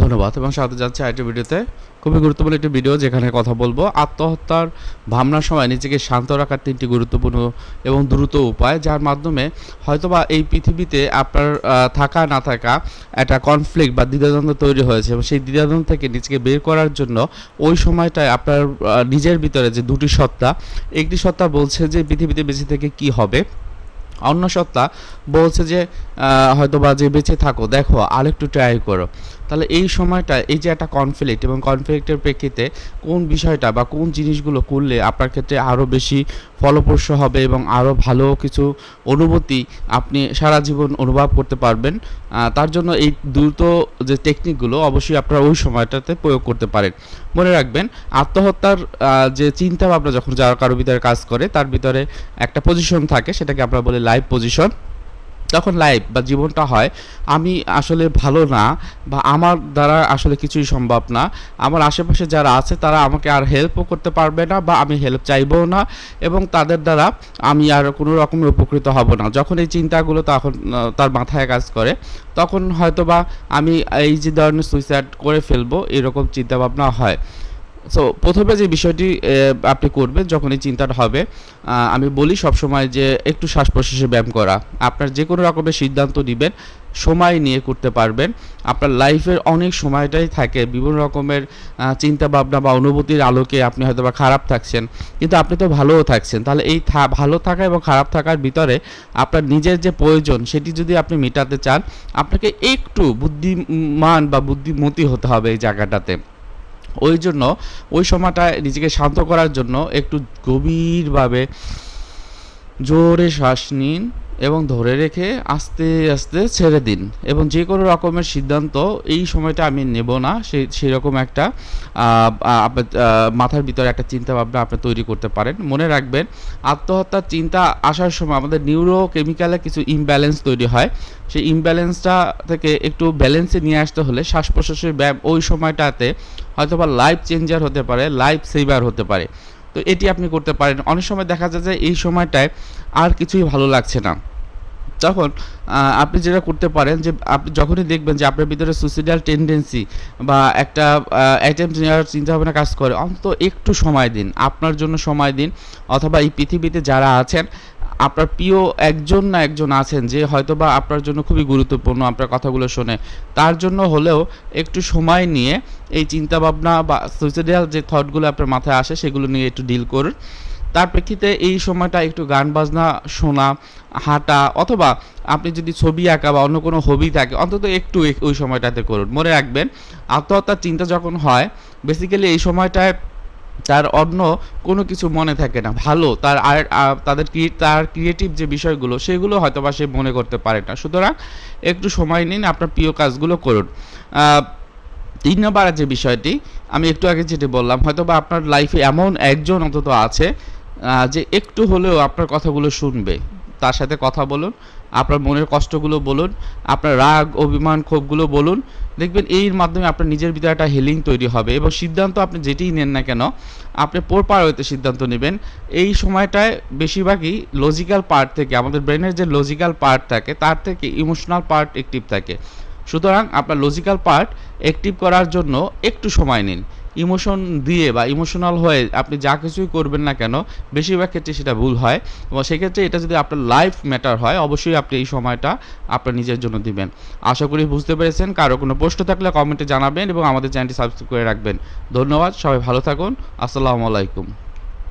ধন্যবাদ এবং সাথে যাচ্ছে আরেকটি ভিডিওতে। খুবই গুরুত্বপূর্ণ একটি ভিডিও যেখানে কথা বলব, আত্মহত্যার ভাবনার সময় নিজেকে শান্ত রাখার তিনটি গুরুত্বপূর্ণ এবং দ্রুত উপায়, যার মাধ্যমে হয়তোবা এই পৃথিবীতে আপনার থাকা না থাকা একটা কনফ্লিক্ট বা দ্বিধাদ্বন্দ্ব তৈরি হয়েছে এবং সেই দ্বিধাদ্বন্দ্ব থেকে নিজেকে বের করার জন্য ওই সময়টায় আপনার নিজের ভিতরে যে দুটি সত্তা, একটি সত্তা বলছে যে পৃথিবীতে বেঁচে থেকে কি হবে অন্য সত্তা বলছে যে হয়তো বা যে বেঁচে থাকো, দেখো, আরেকটু ট্রাই করো। তাহলে এই সময়টা, এই যে একটা কনফ্লিক্ট এবং কনফ্লিক্টের প্রেক্ষিতে কোন বিষয়টা বা কোন জিনিসগুলো করলে আপনার ক্ষেত্রে আরও বেশি ফলপ্রসূ হবে এবং আরও ভালো কিছু অনুভূতি আপনি সারা জীবন অনুভব করতে পারবেন? তার জন্য এই দ্রুত যে টেকনিকগুলো অবশ্যই আপনারা ওই সময়টাতে প্রয়োগ করতে পারেন। মনে রাখবেন, আত্মহত্যার যে চিন্তা ভাবনা যখন যারা কারও ভিতরে কাজ করে, তার ভিতরে একটা পজিশন থাকে, সেটাকে আমরা বলি লাইভ পজিশন তখন লাইফ বা জীবনটা হয়, আমি আসলে ভালো না বা আমার দ্বারা আসলে কিছুই সম্ভব না। আমার আশেপাশে যারা আছে, তারা আমাকে আর হেল্পও করতে পারবে না বা আমি হেল্প চাইবও না এবং তাদের দ্বারা আমি আর কোনো রকমের উপকৃত হব না। যখন এই চিন্তাগুলো তখন তার মাথায় কাজ করে, তখন হয়তো বা আমি এই যে ধরনের সুইসাইড করে ফেলব, এরকম চিন্তাভাবনা হয়। সো প্রথমে যে বিষয়টি আপনি করবেন যখন এই চিন্তাটা হবে আমি বলি সবসময় যে একটু শ্বাস প্রশ্বাসে ব্যায়াম করা। আপনার যে কোনো রকমের সিদ্ধান্ত নেবেন, সময় নিয়ে করতে পারবেন। আপনার লাইফের অনেক সময়টাই থাকে, বিভিন্ন রকমের চিন্তা ভাবনা বা অনুভূতির আলোকে আপনি হয়তো বা খারাপ থাকছেন, কিন্তু আপনি তো ভালোও থাকছেন। তাহলে এই ভালো থাকা এবং খারাপ থাকার ভিতরে আপনার নিজের যে প্রয়োজন, সেটি যদি আপনি মেটাতে চান, আপনাকে একটু বুদ্ধিমান বা বুদ্ধিমতী হতে হবে এই জায়গাটাতে। ওই জন্য ওই সময়টা নিজেকে শান্ত করার জন্য একটু গভীরভাবে জোরে শ্বাস নিন। এবং ধরে রেখে আস্তে আস্তে ছেড়ে দিন। এবং যে কোনো রকমের সিদ্ধান্ত, এই সময়টা আমি নেব না। সেই সেরকম একটা মাথার ভিতরে একটা চিন্তা ভাবনা আপনি তৈরি করতে পারেন। মনে রাখবেন, আত্মহত্যার চিন্তা আসার সময় আমাদের নিউরো কেমিক্যালে কিছু ইমব্যালেন্স তৈরি হয়। সেই ইমব্যালেন্সটা থেকে একটু ব্যালেন্সে নিয়ে আসতে হলে শ্বাস প্রশ্বাসের ব্যায়াম ওই সময়টাতে হয়তোবা লাইফ চেঞ্জার হতে পারে লাইফ সেভার হতে পারে। তো এটি আপনি করতে পারেন। অনেক সময় দেখা যায় যে এই সময়টায় আর কিছুই ভালো লাগছে না। তখন আপনি যেটা করতে পারেন যে আপনি যখনই দেখবেন যে আপনার ভিতরে সুসিডাল টেন্ডেন্সি বা একটা অ্যাটেম্প নেওয়ার চিন্তাভাবনা কাজ করে, অন্তত একটু সময় দিন। আপনার জন্য সময় দিন। অথবা এই পৃথিবীতে যারা আছেন আপনার প্রিয় একজন না একজন আছেন যে হয়তো বা আপনার জন্য খুবই গুরুত্বপূর্ণ আপনার কথাগুলো শোনে, তার জন্য হলেও একটু সময় নিয়ে এই চিন্তাভাবনা বা সুইসাইডাল যে থটগুলো আপনার মাথায় আসে সেগুলো নিয়ে একটু ডিল করুন। তার প্রেক্ষিতে এই সময়টা একটু গান বাজনা, শোনা, হাঁটা অথবা আপনি যদি ছবি আঁকা বা অন্য কোনো হবি থাকে, অন্তত একটু ওই সময়টাতে করুন। মনে রাখবেন, আত্মহত্যার চিন্তা যখন হয় বেসিক্যালি এই সময়টায় তার অন্য কোনো কিছু মনে থাকে না, ভালো, তার আর তাদের তার ক্রিয়েটিভ যে বিষয়গুলো, সেগুলো হয়তো বা সে মনে করতে পারে না। সুতরাং একটু সময় নিন, আপনার প্রিয় কাজগুলো করুন। তিন নম্বর যে বিষয়টি, আমি একটু আগে যেটি বললাম হয়তো বা আপনার লাইফে এমন একজন অন্তত আছে যে একটু হলেও আপনার কথাগুলো শুনবে। তার সাথে কথা বলুন আপনার মনের কষ্টগুলো বলুন, আপনার রাগ, অভিমান, ক্ষোভগুলো বলুন, দেখবেন এর মাধ্যমে আপনার নিজের ভিতরে একটা হিলিং তৈরি হবে এবং সিদ্ধান্ত আপনি যেটিই নেন না কেন, আপনি পোরপার হইতে সিদ্ধান্ত নেবেন। এই সময়টায় বেশিরভাগই লজিক্যাল পার্ট থেকে, আমাদের ব্রেনের যে লজিক্যাল পার্ট থাকে, তার থেকে ইমোশনাল পার্ট অ্যাক্টিভ থাকে। সুতরাং আপনার লজিক্যাল পার্ট অ্যাক্টিভ করার জন্য একটু সময় নিন। ইমোশন দিয়ে বা ইমোশনাল হয়ে আপনি যা কিছুই করবেন না কেন, বেশিরভাগ ক্ষেত্রে সেটা ভুল হয়। এবং সেক্ষেত্রে এটা যদি আপনার লাইফ ম্যাটার হয়, অবশ্যই আপনি এই সময়টা আপনার নিজের জন্য দিবেন। আশা করি বুঝতে পেরেছেন। কারও কোনো প্রশ্ন থাকলে কমেন্টে জানাবেন এবং আমাদের চ্যানেলটি সাবস্ক্রাইব করে রাখবেন। ধন্যবাদ। সবাই ভালো থাকুন। আসসালামু আলাইকুম।